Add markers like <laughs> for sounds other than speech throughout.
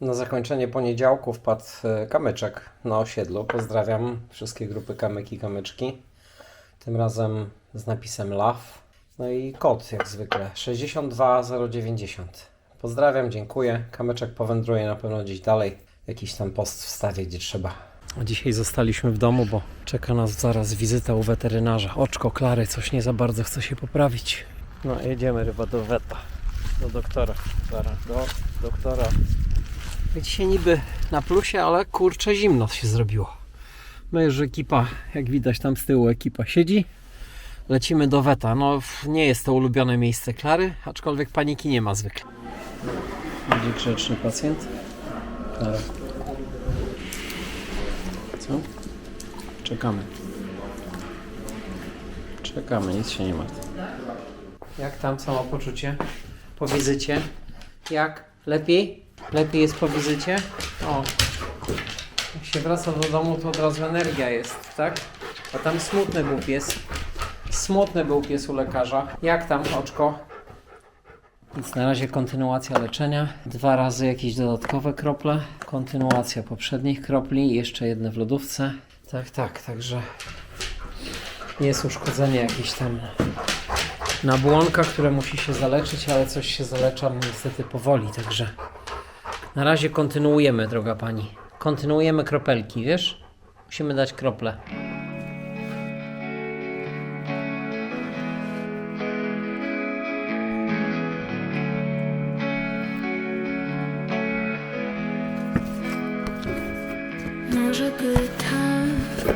Na zakończenie poniedziałku wpadł e, kamyczek na osiedlu. Pozdrawiam wszystkie grupy kamyki, kamyczki. Tym razem z napisem love. No i kod jak zwykle 62090. Pozdrawiam, dziękuję. Kamyczek powędruje na pewno gdzieś dalej. Jakiś tam post wstawię gdzie trzeba. Dzisiaj zostaliśmy w domu, bo czeka nas zaraz wizyta u weterynarza. Oczko Klary coś nie za bardzo chce się poprawić. No jedziemy chyba do weta. Do doktora. Zaraz, do doktora. Dzisiaj niby na plusie, ale kurczę zimno się zrobiło. My już ekipa, jak widać tam z tyłu ekipa siedzi. Lecimy do Weta. No nie jest to ulubione miejsce Klary, aczkolwiek paniki nie ma zwykle. Będzie grzeczny pacjent. Klara. Co? Czekamy. Czekamy, nic się nie martw. Jak tam samopoczucie? Po wizycie? Jak? Lepiej? Lepiej jest po wizycie? O. Jak się wraca do domu, to od razu energia jest, tak? A tam smutny był pies. Smutny był pies u lekarza. Jak tam, oczko? Więc na razie kontynuacja leczenia. Dwa razy jakieś dodatkowe krople. Kontynuacja poprzednich kropli. Jeszcze jedne w lodówce. Tak, tak, także jest uszkodzenie jakieś tam na błonka, które musi się zaleczyć, ale coś się zalecza niestety powoli, także na razie kontynuujemy, droga pani. Kontynuujemy kropelki, wiesz? Musimy dać krople. Może by tak,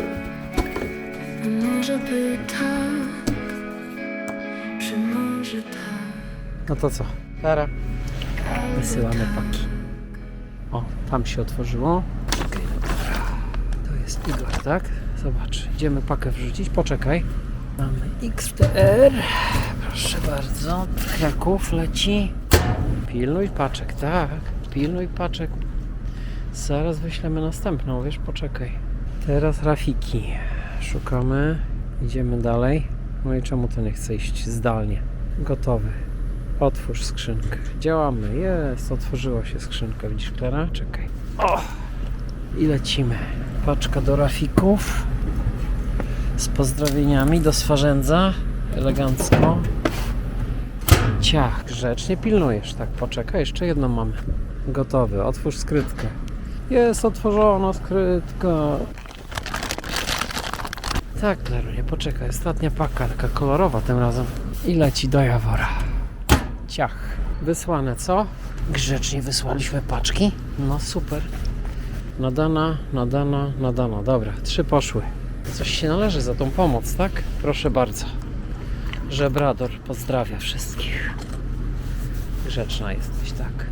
może by tak, czy może tak, No to co? Kara. Wysyłamy paki. Tam się otworzyło. Dobra. To jest Igor, tak? Zobacz, idziemy pakę wrzucić. Poczekaj. Mamy XTR. Proszę bardzo. Kraków leci. Pilnuj paczek, tak. Pilnuj paczek. Zaraz wyślemy następną, wiesz, poczekaj. Teraz Rafiki. Szukamy. Idziemy dalej. No i czemu to nie chce iść zdalnie? Gotowy. Otwórz skrzynkę. Działamy. Jest, otworzyła się skrzynka. Widzisz, Klara? Czekaj. O! I lecimy. Paczka do Rafików. Z pozdrowieniami do Swarzędza. Elegancko. Ciach, grzecznie pilnujesz. Tak, poczekaj, jeszcze jedną mamy. Gotowy. Otwórz skrytkę. Jest otworzona skrytka. Tak, Klarunie, poczekaj. Ostatnia paka, taka kolorowa tym razem. I leci do Jawora. Ciach. Wysłane, co? Grzecznie wysłaliśmy paczki. No super. Nadana, nadana, nadana. Dobra, trzy poszły. Coś się należy za tą pomoc, tak? Proszę bardzo. Żebrador pozdrawia wszystkich. Grzeczna jesteś, tak.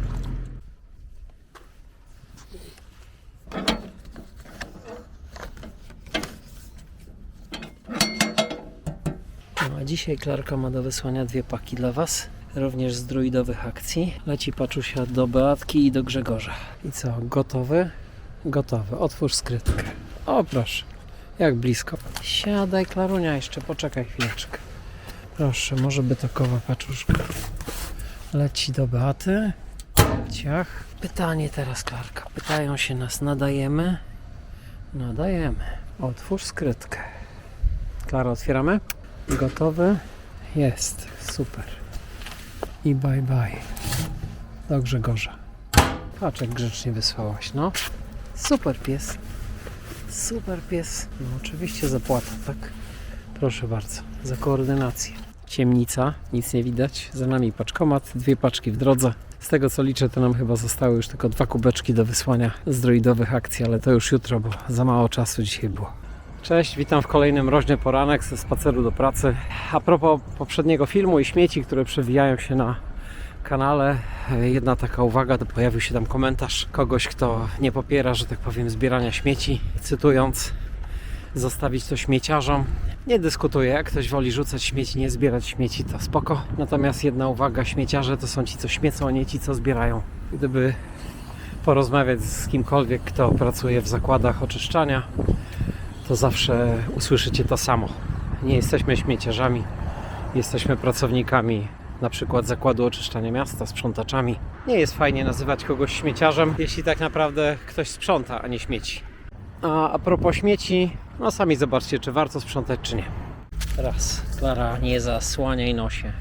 No a dzisiaj Klarka ma do wysłania dwie paki dla Was, również z druidowych akcji. Leci paczusia do Beatki i do Grzegorza. I co, gotowy? Gotowy. Otwórz skrytkę. O proszę, jak blisko. Siadaj Klarunia jeszcze, poczekaj chwileczkę. Proszę, może by takowa paczuszka. Leci do Beaty. Ciach. Pytanie teraz Klarka. Pytają się nas, nadajemy? Nadajemy. Otwórz skrytkę. Klara, otwieramy? Gotowy? Jest. Super. I bye bye. Do Grzegorza. Patrz jak grzecznie wysłałaś, no. Super pies. Super pies. No oczywiście zapłata, tak? Proszę bardzo. Za koordynację. Ciemnica, nic nie widać. Za nami paczkomat, dwie paczki w drodze. Z tego co liczę, to nam chyba zostały już tylko dwa kubeczki do wysłania z droidowych akcji, ale to już jutro, bo za mało czasu dzisiaj było. Cześć, witam w kolejnym mroźny poranek ze spaceru do pracy. A propos poprzedniego filmu i śmieci, które przewijają się na kanale, jedna taka uwaga, to pojawił się tam komentarz kogoś, kto nie popiera, że tak powiem, zbierania śmieci, cytując zostawić to śmieciarzom. Nie dyskutuję, jak ktoś woli rzucać śmieci, nie zbierać śmieci, to spoko. Natomiast jedna uwaga, śmieciarze to są ci, co śmiecą, a nie ci, co zbierają. Gdyby porozmawiać z kimkolwiek, kto pracuje w zakładach oczyszczania, to zawsze usłyszycie to samo. Nie jesteśmy śmieciarzami, jesteśmy pracownikami na przykład zakładu oczyszczania miasta, sprzątaczami. Nie jest fajnie nazywać kogoś śmieciarzem, jeśli tak naprawdę ktoś sprząta, a nie śmieci. A, a propos śmieci, no sami zobaczcie, czy warto sprzątać, czy nie. Raz, Klara, nie zasłaniaj nosie.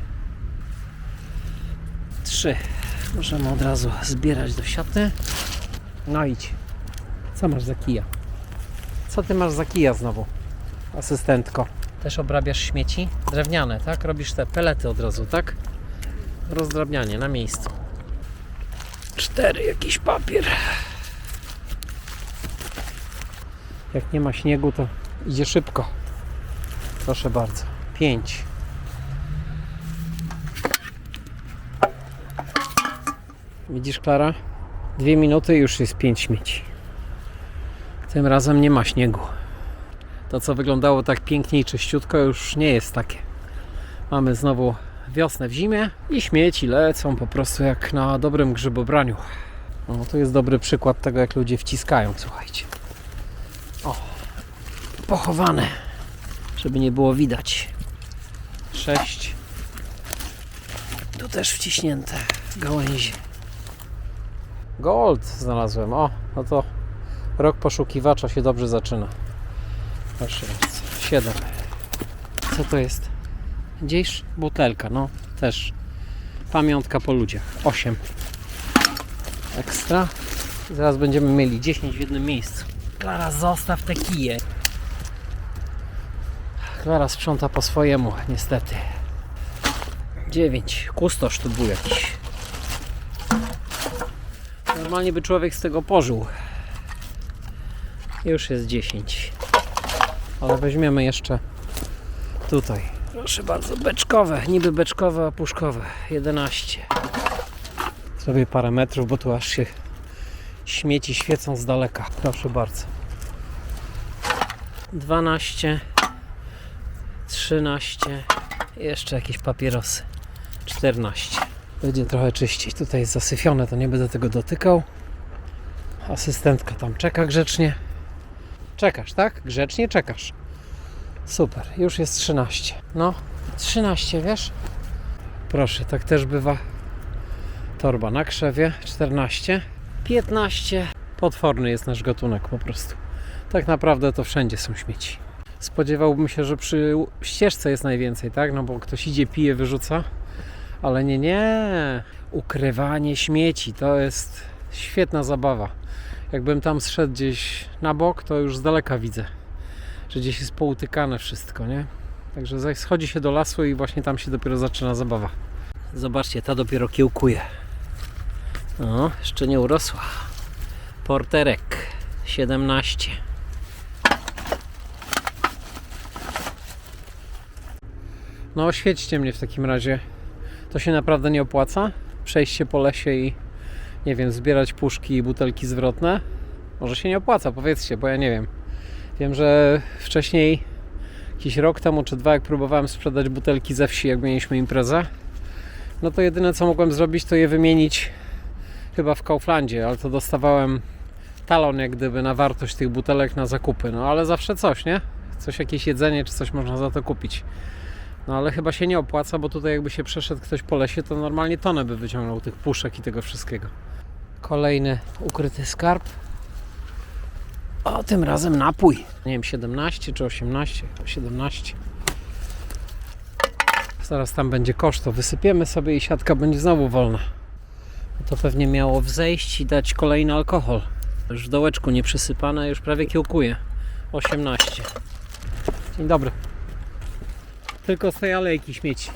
Trzy. Możemy od razu zbierać do siaty. No idź. Co masz za kija? Co ty masz za kija znowu, asystentko? Też obrabiasz śmieci? Drewniane, tak? Robisz te pelety od razu, tak? Rozdrabnianie na miejscu. Cztery, jakiś papier. Jak nie ma śniegu, to idzie szybko. Proszę bardzo. Pięć. Widzisz, Klara? Dwie minuty i już jest pięć śmieci. Tym razem nie ma śniegu. To, co wyglądało tak pięknie i czyściutko, już nie jest takie. Mamy znowu wiosnę w zimie i śmieci lecą po prostu jak na dobrym grzybobraniu. No, to jest dobry przykład tego, jak ludzie wciskają, słuchajcie. O, pochowane, żeby nie było widać. Sześć. Tu też wciśnięte gałęzie. Gold znalazłem. O, no to rok poszukiwacza się dobrze zaczyna. Proszę bardzo. Siedem. Co to jest? Gdzieś butelka, no też. Pamiątka po ludziach. Osiem. Ekstra. Zaraz będziemy mieli 10 w jednym miejscu. Klara, zostaw te kije. Klara sprząta po swojemu, niestety. 9. Kustosz tu był jakiś. Normalnie by człowiek z tego pożył. Już jest 10. Ale weźmiemy jeszcze tutaj. Proszę bardzo, beczkowe, niby beczkowe, a puszkowe. 11. Zrobię parę metrów, bo tu aż się śmieci świecą z daleka. Proszę bardzo. 12. 13. Jeszcze jakieś papierosy. 14. Będzie trochę czyściej. Tutaj jest zasyfione, to nie będę tego dotykał. Asystentka tam czeka grzecznie. Czekasz, tak? Grzecznie czekasz. Super, już jest 13. No, 13, wiesz? Proszę, tak też bywa. Torba na krzewie, 14. 15. Potworny jest nasz gatunek po prostu. Tak naprawdę to wszędzie są śmieci. Spodziewałbym się, że przy ścieżce jest najwięcej, tak? No bo ktoś idzie, pije, wyrzuca. Ale nie, nie. Ukrywanie śmieci to jest świetna zabawa. Jakbym tam zszedł gdzieś na bok, to już z daleka widzę, że gdzieś jest poutykane wszystko, nie? Także schodzi się do lasu i właśnie tam się dopiero zaczyna zabawa. Zobaczcie, ta dopiero kiełkuje. O, jeszcze nie urosła. Porterek 17. No, oświećcie mnie w takim razie. To się naprawdę nie opłaca? Przejść się po lesie i nie wiem, zbierać puszki i butelki zwrotne? Może się nie opłaca, powiedzcie, bo ja nie wiem. Wiem, że wcześniej, jakiś rok temu czy dwa, jak próbowałem sprzedać butelki ze wsi, jak mieliśmy imprezę, no to jedyne co mogłem zrobić, to je wymienić chyba w Kauflandzie, ale to dostawałem talon jak gdyby na wartość tych butelek na zakupy. No ale zawsze coś, nie? Coś, jakieś jedzenie czy coś można za to kupić. No ale chyba się nie opłaca, bo tutaj jakby się przeszedł ktoś po lesie, to normalnie tonę by wyciągnął tych puszek i tego wszystkiego. Kolejny ukryty skarb. O, tym razem napój. Nie wiem, 17 czy 18? 17. Zaraz tam będzie kosz, to wysypiemy sobie i siatka będzie znowu wolna. To pewnie miało wzejść i dać kolejny alkohol. Już w dołeczku nie przysypane, już prawie kiełkuje. 18. Dzień dobry. Tylko z tej alejki śmieci.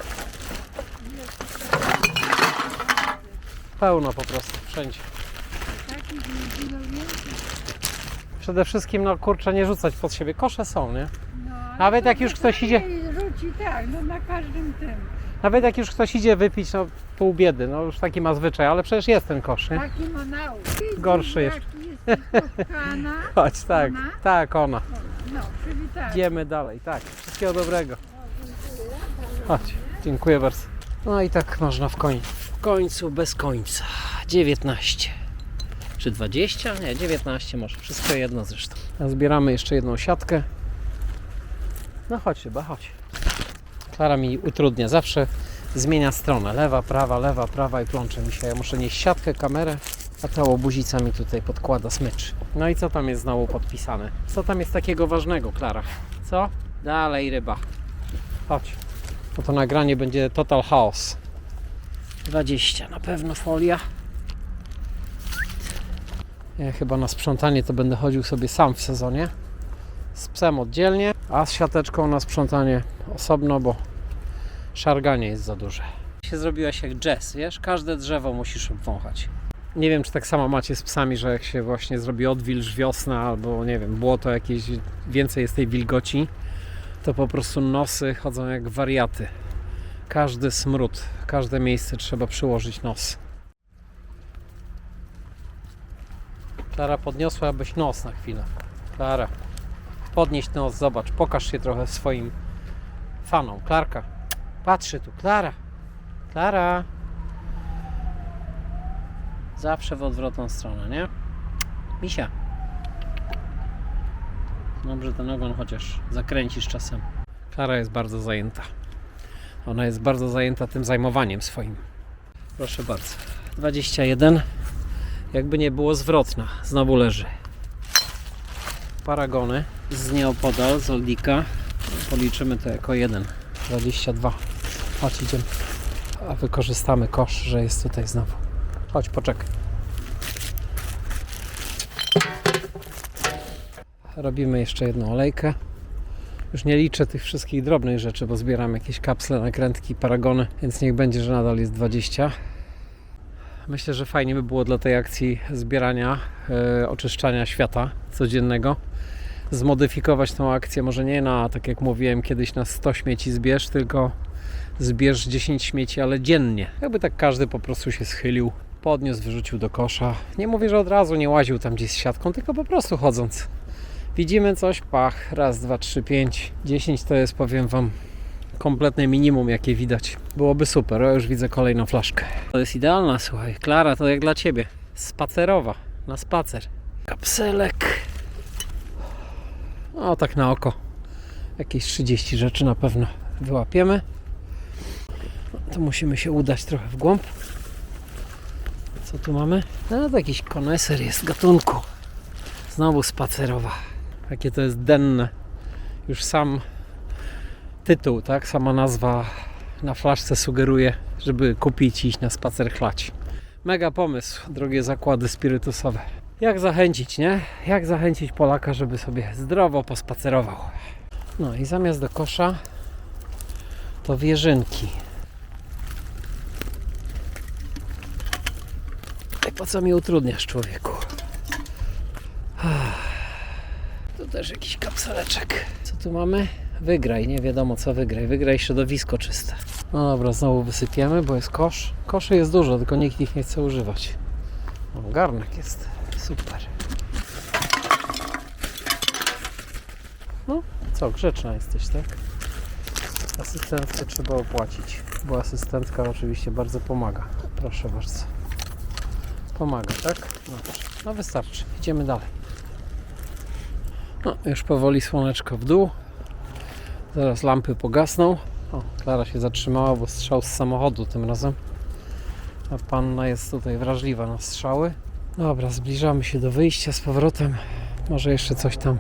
Pełno po prostu, wszędzie. Przede wszystkim, no kurczę, nie rzucać pod siebie. Kosze są, nie? No, Nawet jak już ktoś idzie- Rzuci tak, no na każdym tym. Nawet jak już ktoś idzie wypić, no pół biedy, no już taki ma zwyczaj, ale przecież jest ten kosz, nie? Taki ma nauk. Gorszy jesteś kochana. <laughs> Chodź, tak, Ona? tak, ona. No, przywitać. Idziemy dalej, tak. Wszystkiego dobrego. Chodź, dziękuję bardzo. No i tak można w końcu, w końcu bez końca. 19. Czy 20? Nie, 19 może. Wszystko jedno zresztą. A zbieramy jeszcze jedną siatkę. No chodź chyba, chodź. Klara mi utrudnia. Zawsze zmienia stronę. Lewa, prawa, lewa, prawa i plącze mi się. Ja muszę nieść siatkę, kamerę, a ta łobuzica mi tutaj podkłada smycz. No i co tam jest znowu podpisane? Co tam jest takiego ważnego, Klara? Co? Dalej ryba. Chodź. Bo to nagranie będzie total chaos. 20 na pewno folia. Ja chyba na sprzątanie to będę chodził sobie sam w sezonie. Z psem oddzielnie, a z siateczką na sprzątanie osobno, bo szarganie jest za duże. Się zrobiłaś jak jazz, wiesz? Każde drzewo musisz obwąchać. Nie wiem, czy tak samo macie z psami, że jak się właśnie zrobi odwilż, wiosna albo nie wiem, błoto jakieś, więcej jest tej wilgoci, to po prostu nosy chodzą jak wariaty. Każdy smród, każde miejsce trzeba przyłożyć nos. Klara, podniosłabyś nos na chwilę. Klara, podnieś nos, zobacz, pokaż się trochę swoim fanom. Klarka, patrzy tu. Klara, Klara. Zawsze w odwrotną stronę, nie? Misia. Dobrze ten ogon chociaż zakręcisz czasem. Klara jest bardzo zajęta. Ona jest bardzo zajęta tym zajmowaniem swoim. Proszę bardzo. 21. Jakby nie było zwrotna. Znowu leży. Paragony z nieopodal, z Oldika. Policzymy to jako jeden. 22. Chodź, idziemy. A wykorzystamy kosz, że jest tutaj znowu. Chodź, poczekaj. Robimy jeszcze jedną olejkę. Już nie liczę tych wszystkich drobnych rzeczy, bo zbieram jakieś kapsle, nakrętki, paragony, więc niech będzie, że nadal jest 20. Myślę, że fajnie by było dla tej akcji zbierania, e, oczyszczania świata codziennego zmodyfikować tą akcję, może nie na, tak jak mówiłem kiedyś, na 100 śmieci zbierz, tylko zbierz 10 śmieci, ale dziennie. Jakby tak każdy po prostu się schylił, podniósł, wyrzucił do kosza. Nie mówię, że od razu nie łaził tam gdzieś z siatką, tylko po prostu chodząc. Widzimy coś, pach, raz, dwa, trzy, pięć, dziesięć to jest, powiem Wam, kompletne minimum, jakie widać. Byłoby super, o już widzę kolejną flaszkę. To jest idealna, słuchaj, Klara, to jak dla Ciebie. Spacerowa, na spacer. Kapselek. O, tak na oko. Jakieś 30 rzeczy na pewno wyłapiemy. To musimy się udać trochę w głąb. Co tu mamy? No, to jakiś koneser jest gatunku. Znowu spacerowa. Jakie to jest denne. Już sam tytuł, tak? Sama nazwa na flaszce sugeruje, żeby kupić i iść na spacer chlać. Mega pomysł, drogie zakłady spirytusowe. Jak zachęcić, nie? Jak zachęcić Polaka, żeby sobie zdrowo pospacerował. No i zamiast do kosza to wieżynki. I po co mi utrudniasz, człowieku? Tu też jakiś kapseleczek. Co tu mamy? Wygraj, nie wiadomo co wygraj. Wygraj środowisko czyste. No dobra, znowu wysypiemy, bo jest kosz. Koszy jest dużo, tylko nikt ich nie chce używać. O, garnek jest. Super. No, co, grzeczna jesteś, tak? Asystentkę trzeba opłacić, bo asystentka oczywiście bardzo pomaga. Proszę bardzo. Pomaga, tak? No, no wystarczy. Idziemy dalej. No, już powoli słoneczko w dół. Zaraz lampy pogasną. O, Klara się zatrzymała, bo strzał z samochodu tym razem. A panna jest tutaj wrażliwa na strzały. Dobra, zbliżamy się do wyjścia z powrotem. Może jeszcze coś tam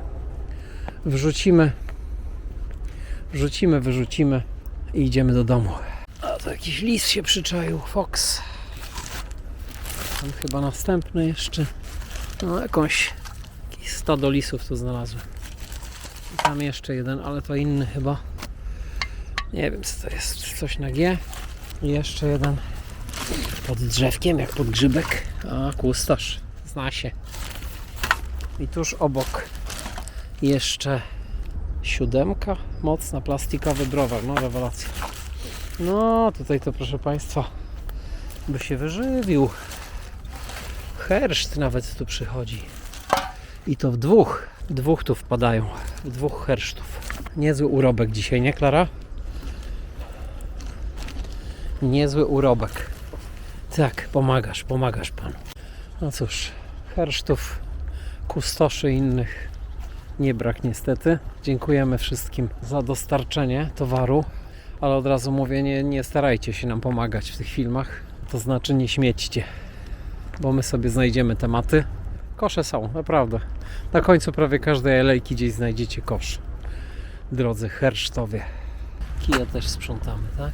wrzucimy. Wrzucimy, wyrzucimy i idziemy do domu. A to jakiś lis się przyczaił, Fox. Tam chyba następny jeszcze. No jakąś jakieś stado lisów tu znalazłem. I tam jeszcze jeden, ale to inny chyba. Nie wiem co to jest. Coś na G. I jeszcze jeden pod drzewkiem, jak pod grzybek. A, kustosz. Zna się. I tuż obok jeszcze siódemka. Mocna, plastikowy browar. No, rewelacja. No, tutaj to proszę Państwa, by się wyżywił. Herszt nawet tu przychodzi. I to w dwóch. Dwóch tu wpadają. W dwóch hersztów. Niezły urobek dzisiaj, nie Klara? Niezły urobek. Tak, pomagasz, pomagasz panu. No cóż, hersztów, kustoszy innych nie brak niestety. Dziękujemy wszystkim za dostarczenie towaru. Ale od razu mówię, nie, nie starajcie się nam pomagać w tych filmach. To znaczy nie śmiećcie, bo my sobie znajdziemy tematy. Kosze są, naprawdę. Na końcu prawie każdej alejki gdzieś znajdziecie kosz. Drodzy hersztowie. Kija też sprzątamy, tak?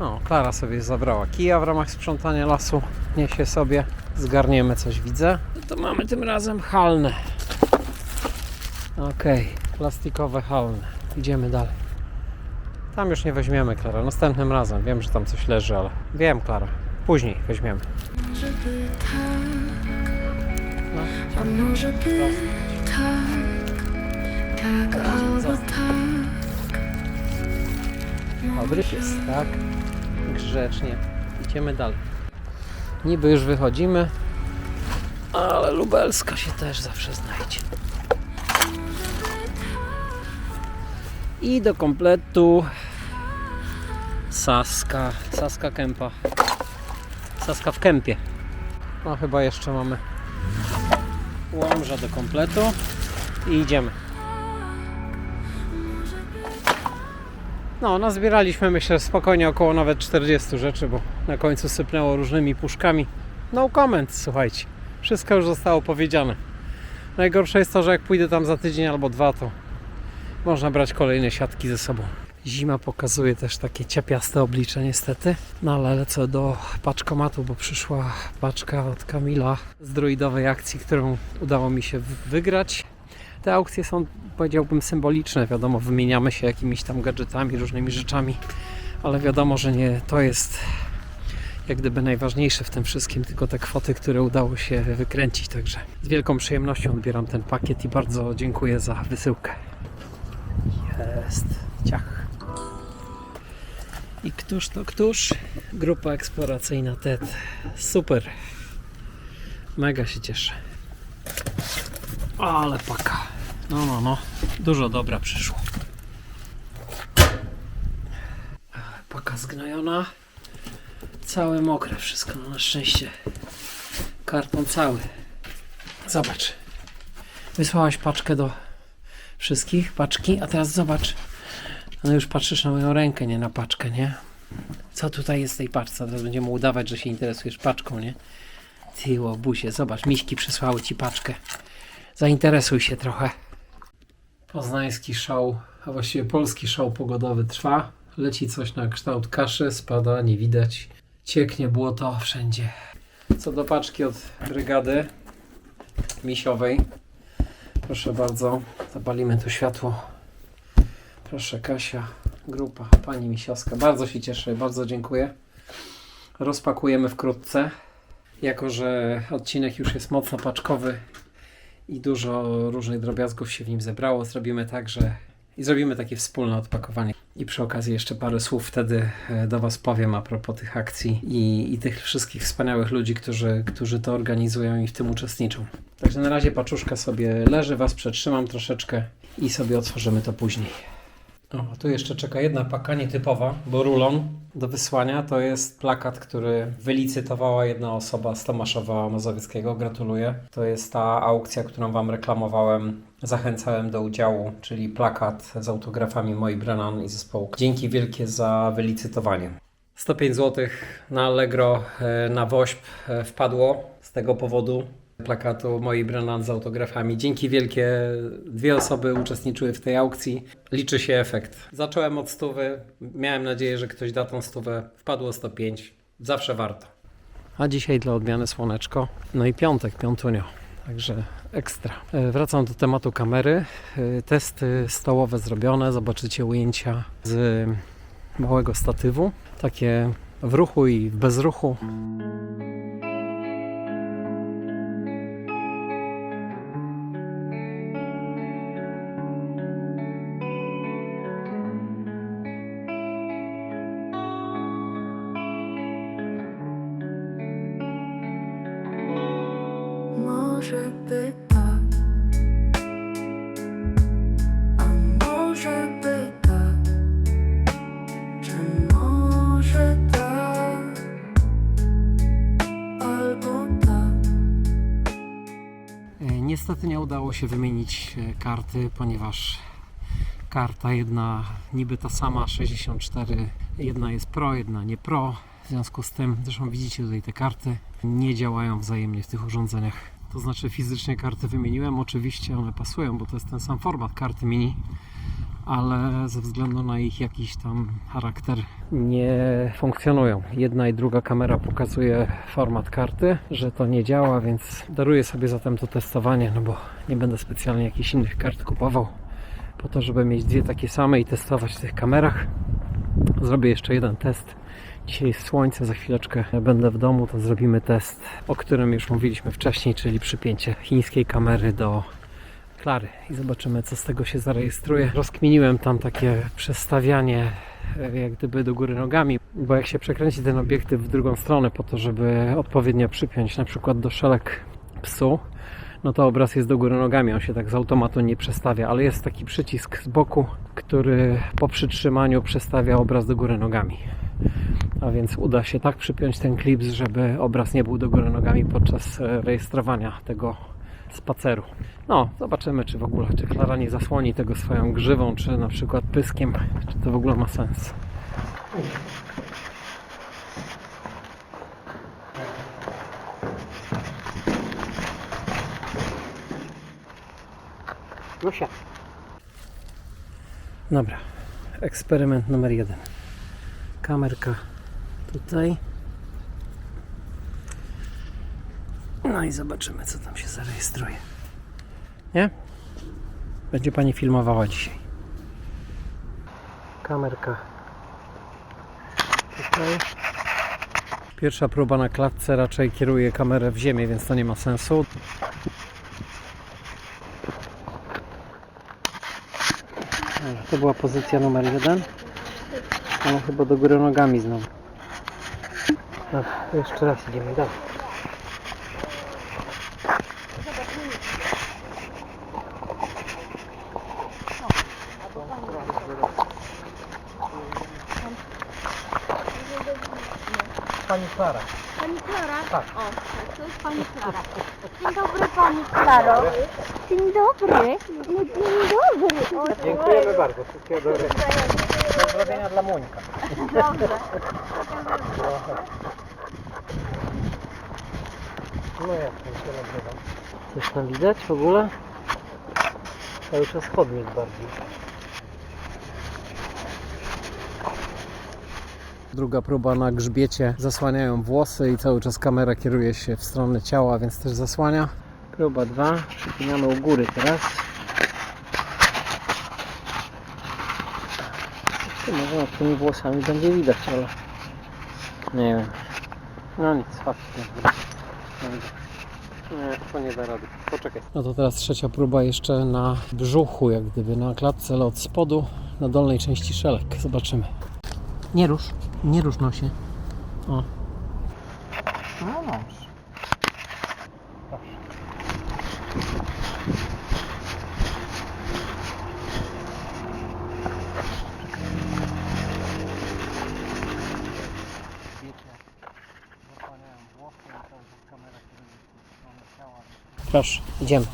O, Klara sobie zabrała kija w ramach sprzątania lasu. Niesie sobie. Zgarniemy coś, widzę. No to mamy tym razem halne. Okej, plastikowe halne. Idziemy dalej. Tam już nie weźmiemy, Klara. Następnym razem. Wiem, że tam coś leży, ale wiem, Klara. Później weźmiemy. Może by tak, a może by tak, tak albo tak. Dobry pies, tak? Grzecznie. Idziemy dalej. Niby już wychodzimy, ale lubelska się też zawsze znajdzie. I do kompletu Saska, Saska Kępa. Saska w kępie. No chyba jeszcze mamy łomża do kompletu i idziemy. No, nazbieraliśmy myślę spokojnie około nawet 40 rzeczy, bo na końcu sypnęło różnymi puszkami. No comment, słuchajcie. Wszystko już zostało powiedziane. Najgorsze jest to, że jak pójdę tam za tydzień albo dwa, to można brać kolejne siatki ze sobą. Zima pokazuje też takie ciapiaste oblicze niestety. No ale lecę do paczkomatu, bo przyszła paczka od Kamila z druidowej akcji, którą udało mi się wygrać. Te aukcje są, powiedziałbym, symboliczne. Wiadomo, wymieniamy się jakimiś tam gadżetami, różnymi rzeczami, ale wiadomo, że nie to jest jak gdyby najważniejsze w tym wszystkim, tylko te kwoty, które udało się wykręcić. Także z wielką przyjemnością odbieram ten pakiet i bardzo dziękuję za wysyłkę. Jest. Ciach. I któż to któż? Grupa eksploracyjna TED. Super. Mega się cieszę. Ale paka. No, no, no. Dużo dobra przyszło. Paka zgnojona. Całe mokre wszystko, no na szczęście. Karton cały. Zobacz. Wysłałaś paczkę do wszystkich, paczki, a teraz zobacz. No już patrzysz na moją rękę, nie na paczkę, nie? Co tutaj jest w tej paczce? Teraz będziemy udawać, że się interesujesz paczką, nie? Ty łobuzie, zobacz, miśki przysłały ci paczkę. Zainteresuj się trochę. Poznański show, a właściwie polski show pogodowy trwa. Leci coś na kształt kaszy, spada, nie widać. Cieknie błoto wszędzie. Co do paczki od brygady misiowej. Proszę bardzo, zapalimy tu światło. Proszę Kasia, grupa, pani misiowska. Bardzo się cieszę, bardzo dziękuję. Rozpakujemy wkrótce. Jako, że odcinek już jest mocno paczkowy, i dużo różnych drobiazgów się w nim zebrało. Zrobimy tak, że i zrobimy takie wspólne odpakowanie. I przy okazji jeszcze parę słów wtedy e, do Was powiem a propos tych akcji i, i tych wszystkich wspaniałych ludzi, którzy, którzy to organizują i w tym uczestniczą. Także na razie paczuszka sobie leży, Was przetrzymam troszeczkę i sobie otworzymy to później. O, tu jeszcze czeka jedna paka nietypowa, bo rulon do wysłania to jest plakat, który wylicytowała jedna osoba z Tomaszowa Mazowieckiego. Gratuluję. To jest ta aukcja, którą Wam reklamowałem, zachęcałem do udziału, czyli plakat z autografami Moi Brennan i zespołu. Dzięki wielkie za wylicytowanie. 105 zł na Allegro, e, na WOŚP e, wpadło z tego powodu plakatu Moi Brennan z autografami. Dzięki wielkie. Dwie osoby uczestniczyły w tej aukcji. Liczy się efekt. Zacząłem od stówy. Miałem nadzieję, że ktoś da tą stówę. Wpadło 105. Zawsze warto. A dzisiaj dla odmiany słoneczko. No i piątek, piątunio. Także ekstra. E, Wracam do tematu kamery. E, Testy stołowe zrobione. Zobaczycie ujęcia z małego statywu. Takie w ruchu i w bezruchu. Niestety nie udało się wymienić e, karty, ponieważ karta, jedna niby ta sama 64, jedna jest Pro, jedna nie Pro. W związku z tym, zresztą widzicie tutaj te karty, nie działają wzajemnie w tych urządzeniach. To znaczy fizycznie karty wymieniłem, oczywiście one pasują, bo to jest ten sam format karty mini, ale ze względu na ich jakiś tam charakter nie funkcjonują. Jedna i druga kamera pokazuje format karty, że to nie działa, więc daruję sobie zatem to testowanie, no bo nie będę specjalnie jakichś innych kart kupował po to, żeby mieć dwie takie same i testować w tych kamerach. Zrobię jeszcze jeden test. Dzisiaj jest słońce, za chwileczkę będę w domu, to zrobimy test, o którym już mówiliśmy wcześniej, czyli przypięcie chińskiej kamery do Klary i zobaczymy, co z tego się zarejestruje. Rozkminiłem tam takie przestawianie e, jak gdyby do góry nogami, bo jak się przekręci ten obiektyw w drugą stronę po to, żeby odpowiednio przypiąć na przykład do szelek psu, no to obraz jest do góry nogami, on się tak z automatu nie przestawia, ale jest taki przycisk z boku, który po przytrzymaniu przestawia obraz do góry nogami. A więc uda się tak przypiąć ten klips, żeby obraz nie był do góry nogami podczas e, rejestrowania tego spaceru. No, zobaczymy, czy w ogóle, czy Klara nie zasłoni tego swoją grzywą, czy na przykład pyskiem, czy to w ogóle ma sens. Lusia. Dobra, eksperyment numer jeden. Kamerka tutaj. No i zobaczymy, co tam się zarejestruje. Nie? Będzie pani filmowała dzisiaj. Kamerka tutaj. Pierwsza próba na klatce raczej kieruje kamerę w ziemię, więc to nie ma sensu. Dobra, To była pozycja numer jeden. No chyba do góry nogami znowu. Dobra, jeszcze raz idziemy dalej. Pani Klara. Pani Klara? Tak. O, to jest Pani Klara. Dzień dobry Pani Klaro. Dzień dobry. No dzień dobry. O, Dziękujemy bardzo. Wszystkiego dobrego. Pozdrowienia dla Monika. Dobrze. No jak się nagrywa? Coś tam widać w ogóle? Cały czas chodnik bardziej. Druga próba na grzbiecie. Zasłaniają włosy i cały czas kamera kieruje się w stronę ciała, więc też zasłania. Próba dwa. Przypinamy u góry teraz. Może nad tymi włosami będzie widać, ale nie wiem. No nic, chodź. Nie, to nie da rady. Poczekaj. No to teraz trzecia próba jeszcze na brzuchu, jak gdyby na klatce, ale od spodu, na dolnej części szelek. Zobaczymy. Nie rusz, nie rusz nosie. O. No dobrze. Proszę, idziemy.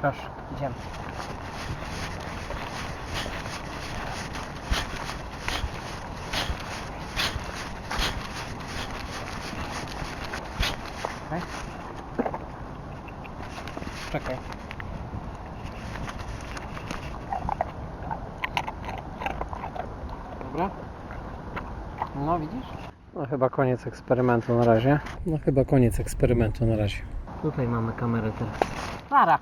Proszę, idziemy. Okej. Czekaj. Dobra. No widzisz? No chyba koniec eksperymentu na razie. No chyba koniec eksperymentu na razie. Tutaj mamy kamerę teraz. Klara.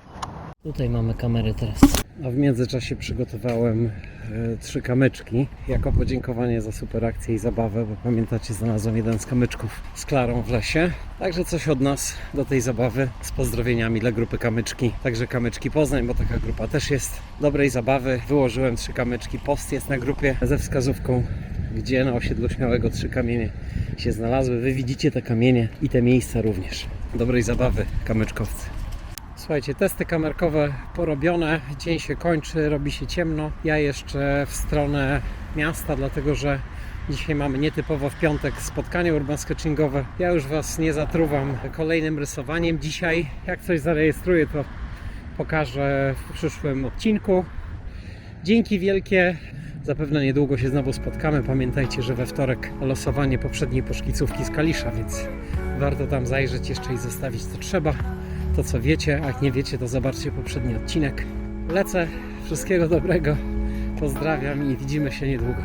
Tutaj mamy kamerę teraz. A w międzyczasie przygotowałem e, trzy kamyczki jako podziękowanie za super akcję i zabawę, bo pamiętacie, znalazłem jeden z kamyczków z Klarą w lesie. Także coś od nas do tej zabawy z pozdrowieniami dla grupy kamyczki. Także kamyczki Poznań, bo taka grupa też jest. Dobrej zabawy. Wyłożyłem trzy kamyczki. Post jest na grupie ze wskazówką, gdzie na osiedlu Śmiałego trzy kamienie się znalazły. Wy widzicie te kamienie i te miejsca również. Dobrej zabawy, kamyczkowcy. Słuchajcie, testy kamerkowe porobione, dzień się kończy, robi się ciemno. Ja jeszcze w stronę miasta, dlatego że dzisiaj mamy nietypowo w piątek spotkanie urban sketchingowe. Ja już Was nie zatruwam kolejnym rysowaniem. Dzisiaj, jak coś zarejestruję, to pokażę w przyszłym odcinku. Dzięki wielkie. Zapewne niedługo się znowu spotkamy. Pamiętajcie, że we wtorek losowanie poprzedniej poszkicówki z Kalisza, więc warto tam zajrzeć jeszcze i zostawić co trzeba. To co wiecie, a jak nie wiecie, to zobaczcie poprzedni odcinek. Lecę. Wszystkiego dobrego. Pozdrawiam i widzimy się niedługo.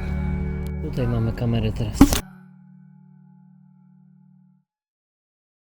Tutaj mamy kamerę teraz.